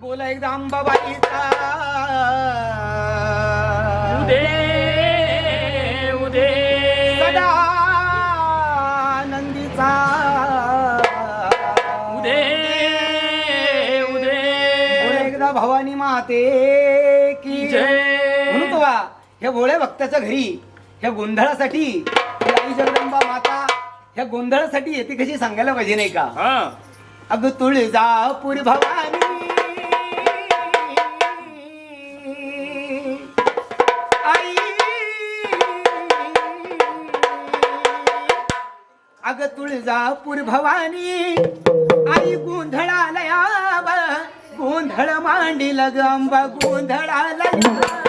बोला एकदा अंबाबाईचा. उदे उदे. सदा नंदीचा. उदे उदे. एकदा भवानी माते की. जय. म्हणू तो ह्या भोळ्या भक्ताच्या घरी ह्या गोंधळासाठी आई जगदंबा माता ह्या गोंधळासाठी येते कशी सांगायला पाहिजे नाही का? अग तुळजापूर भवा तुळजापूर भवानी. आई गोंधळालया गोंधळ मांडील लग अंबा गोंधळालया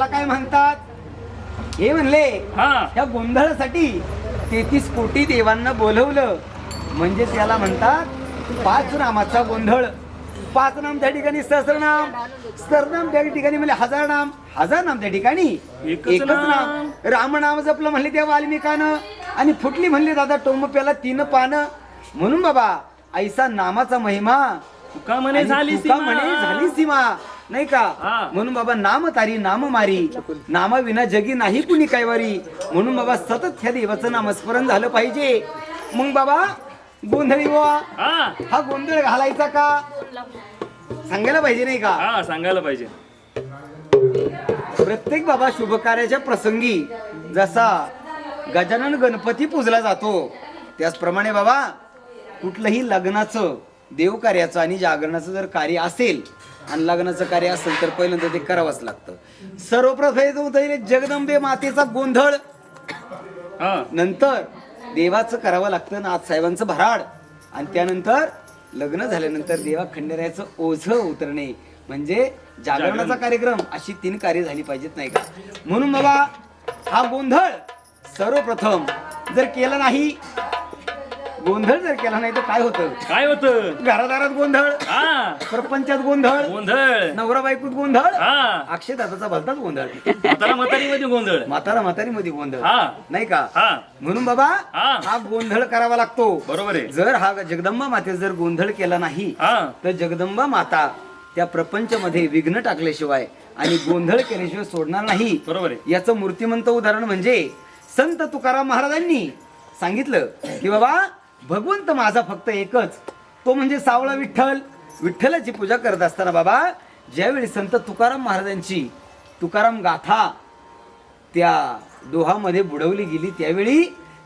हा याला काय म्हणतात? हे म्हणले हा. या गोंधळासाठी तेहतीस कोटी देवांना बोलवलं. म्हणजे त्याला म्हणतात पाच नामाचा गोंधळ. पाच नाम त्या ठिकाणी सहस्रनाम सहस्रनाम त्या ठिकाणी म्हणजे हजार नाम हजार नाम त्या ठिकाणी. एकच नाम. रामनाम जपलं म्हणले त्या वाल्मिकानं. आणि फुटली म्हणले दादा टोमप्याला तीन पानं. म्हणून बाबा ऐसा नामाचा महिमा तुका म्हणे आणि झाली तुका सीमा. म्हणे झाली सीमा. नाही का. म्हणून बाबा नाम तारी नाम मारी. नामा विना जगी नाही कुणी कैवारी. म्हणून बाबा सतत ह्या देवाचं नामस्मरण झालं पाहिजे. मग बाबा गोंधळी बुवा. हा. गोंधळ घालायचा का? सांगायला पाहिजे नाही का? हा सांगायला पाहिजे. प्रत्येक बाबा शुभ कार्याच्या प्रसंगी जसा गजानन गणपती पूजला जातो त्याचप्रमाणे बाबा कुठलंही लग्नाचं देवकार्याचं आणि जागरणाचं जर कार्य असेल आणि लग्नाचं कार्य असेल तर पहिल्यांदा ते करावंच लागतं. सर्वप्रथम जगदंबे मातेचा गोंधळ. नंतर देवाचं करावं लागतं नाथ साहेबांचं भराड. आणि त्यानंतर लग्न झाल्यानंतर देवा खंडेरायाचं ओझ उतरणे. म्हणजे जागरणाचा कार्यक्रम अशी तीन कार्य झाली पाहिजेत नाही का? म्हणून बाबा हा गोंधळ सर्वप्रथम जर केला नाही गोंधळ जर केला नाही तर काय होतं? काय होत? घरादारात गोंधळ हा. प्रपंचात गोंधळ गोंधळ. नवरा बायकोत गोंधळ हा. अक्षयदादाचा भलताच गोंधळ. म्हातारा म्हातारी मध्ये गोंधळ. म्हातारा म्हातारी मध्ये गोंधळ. हा. नाही का? हा. म्हणून बाबा हा. हा गोंधळ करावा लागतो. बरोबर आहे. जर हा जगदंबा माते जर गोंधळ केला नाही हा. तर जगदंबा माता त्या प्रपंचामध्ये विघ्न टाकल्याशिवाय आणि गोंधळ केल्याशिवाय सोडणार नाही. बरोबर आहे. याचं मूर्तिमंत उदाहरण म्हणजे संत तुकाराम महाराजांनी सांगितलं की बाबा भगवंत माझा फक्त एकच. तो म्हणजे सावळा विठ्ठल. विठ्ठलाची पूजा करत असताना बाबा ज्यावेळी संत तुकाराम महाराजांची तुकाराम गाथा त्या दोहामध्ये बुडवली गेली त्यावेळी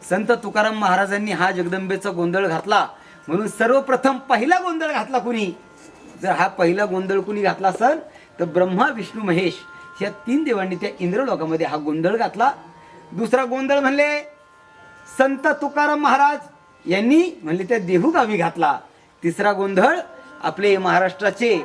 संत तुकाराम महाराजांनी हा जगदंबेचा गोंधळ घातला. म्हणून सर्वप्रथम पहिला गोंधळ घातला कुणी? जर हा पहिला गोंधळ कुणी घातला असेल तर ब्रह्मा विष्णू महेश या तीन देवांनी त्या इंद्रलोकामध्ये हा गोंधळ घातला. दुसरा गोंधळ म्हणले संत तुकाराम महाराज यांनी म्हणले त्या देहू गावी घातला. तिसरा गोंधळ आपले महाराष्ट्राचे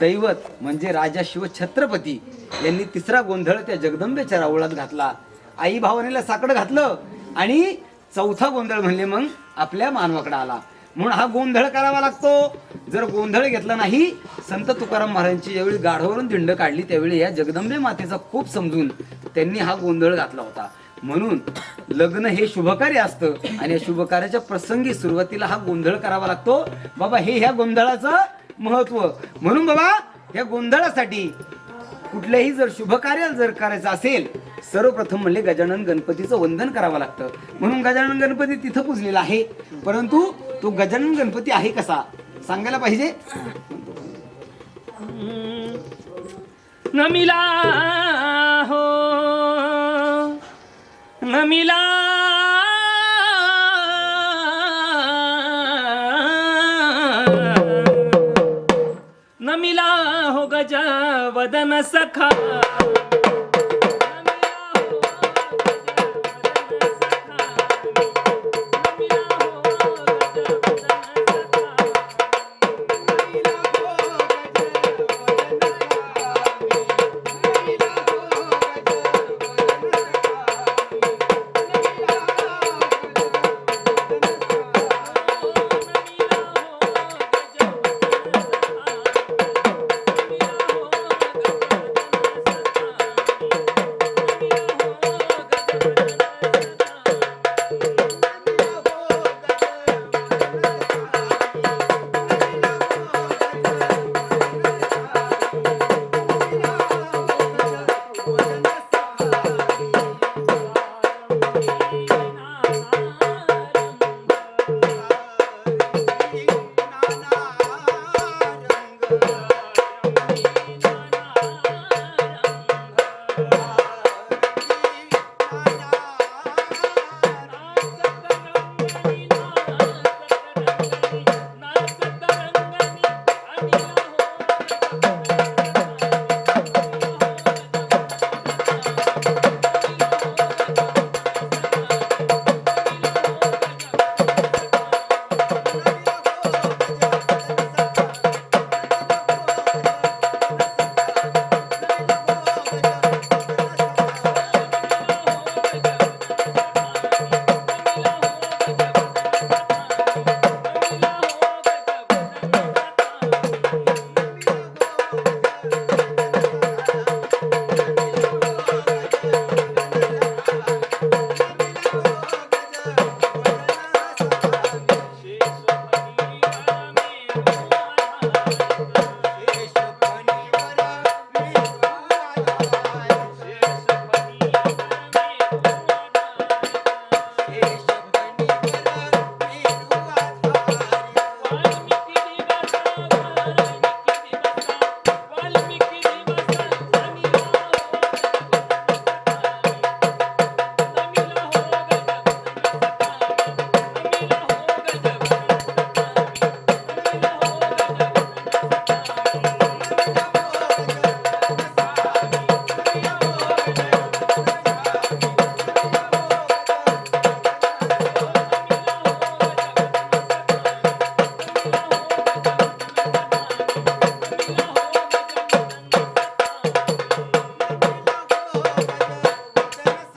दैवत म्हणजे राजा शिव छत्रपती यांनी तिसरा गोंधळ त्या जगदंबेच्या रावळात घातला. आई भावनेला साकडं घातलं आणि चौथा गोंधळ म्हणले मग आपल्या मानवाकडे आला. म्हणून हा गोंधळ करावा लागतो. जर गोंधळ घेतला नाही संत तुकाराम महाराजांची ज्यावेळी गाढवरून दिंड काढली त्यावेळी या जगदंबे मातेचा खूप समजून त्यांनी हा गोंधळ घातला होता. म्हणून लग्न हे शुभकार्य असतं आणि या शुभकार्याच्या प्रसंगी सुरुवातीला हा गोंधळ करावा लागतो. बाबा हे ह्या गोंधळाचं महत्त्व. म्हणून बाबा ह्या गोंधळासाठी कुठल्याही जर शुभकार्य जर करायचं असेल सर्वप्रथम म्हणजे गजानन गणपतीचं वंदन करावं लागतं. म्हणून गजानन गणपती तिथं पुजलेला आहे. परंतु तो गजानन गणपती आहे कसा? सांगायला पाहिजे? नमिला हो नमिला नमिला हो गजा वदन सखा।